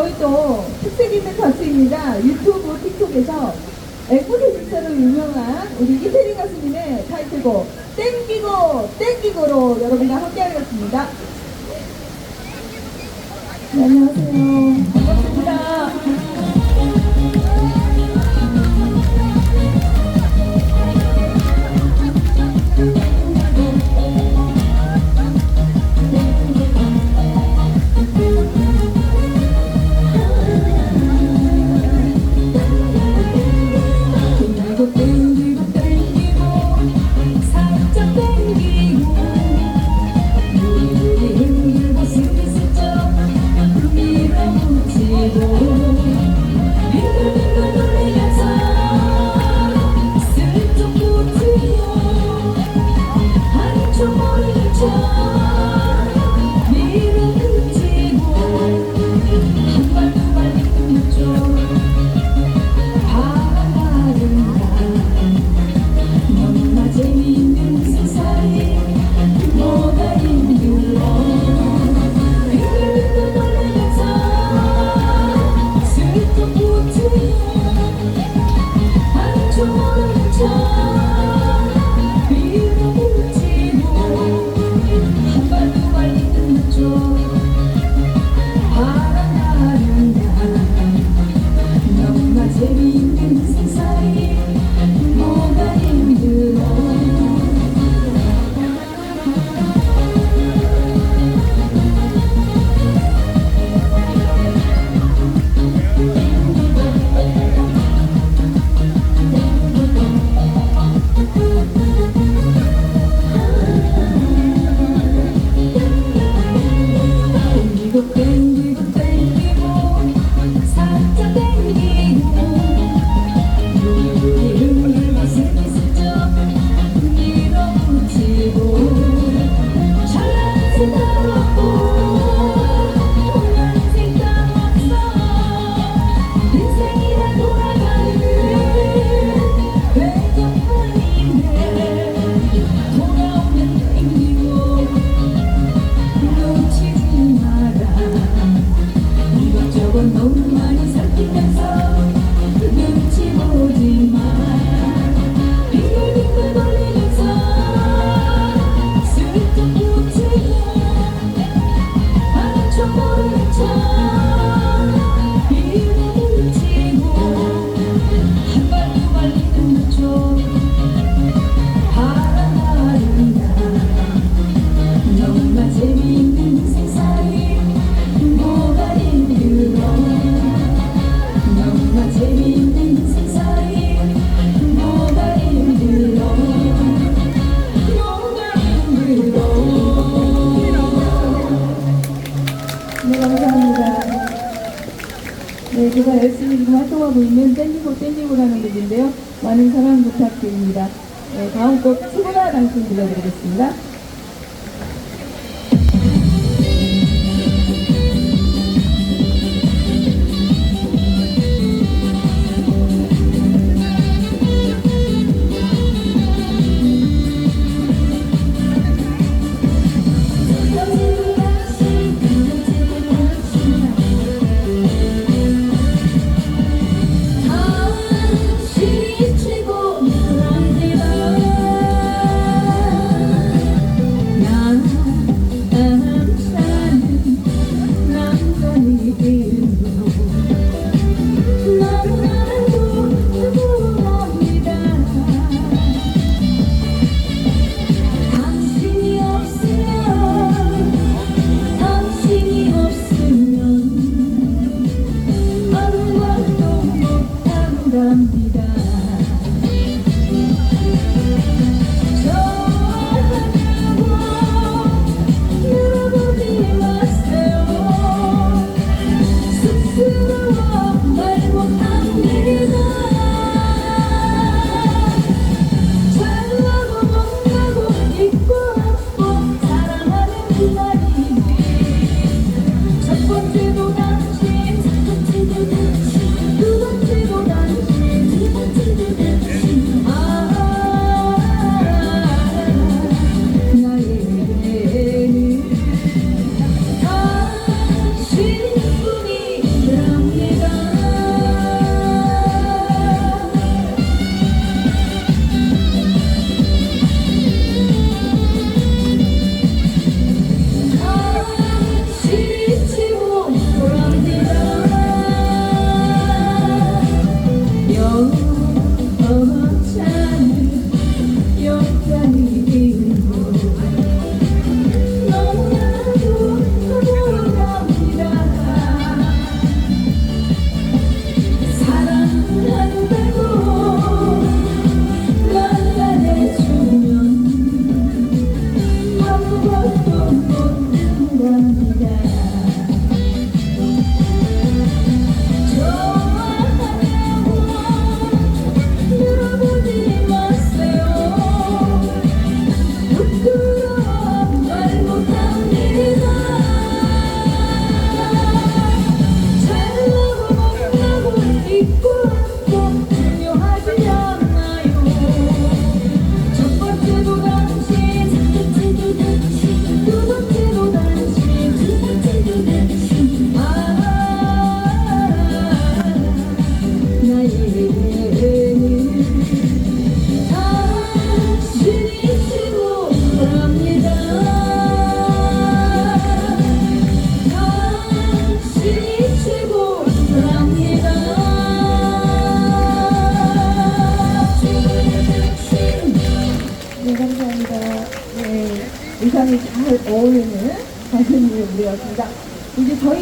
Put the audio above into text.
저희도 특색 있는 가수입니다. 유튜브, 틱톡에서 앵콜의 진짜로 유명한 우리 이태리 가수님의 타이틀곡 땡기고 땡기고로 여러분과 함께 하겠습니다. 네, 안녕하세요. 제가 열심히 지금 활동하고 있는 댄디고 댄디고라는 곡인데요. 많은 사랑 부탁드립니다. 네, 다음 곡 친구나 당신 들려드리겠습니다. Thank you. 장면이 우리였습니다. 이제 저희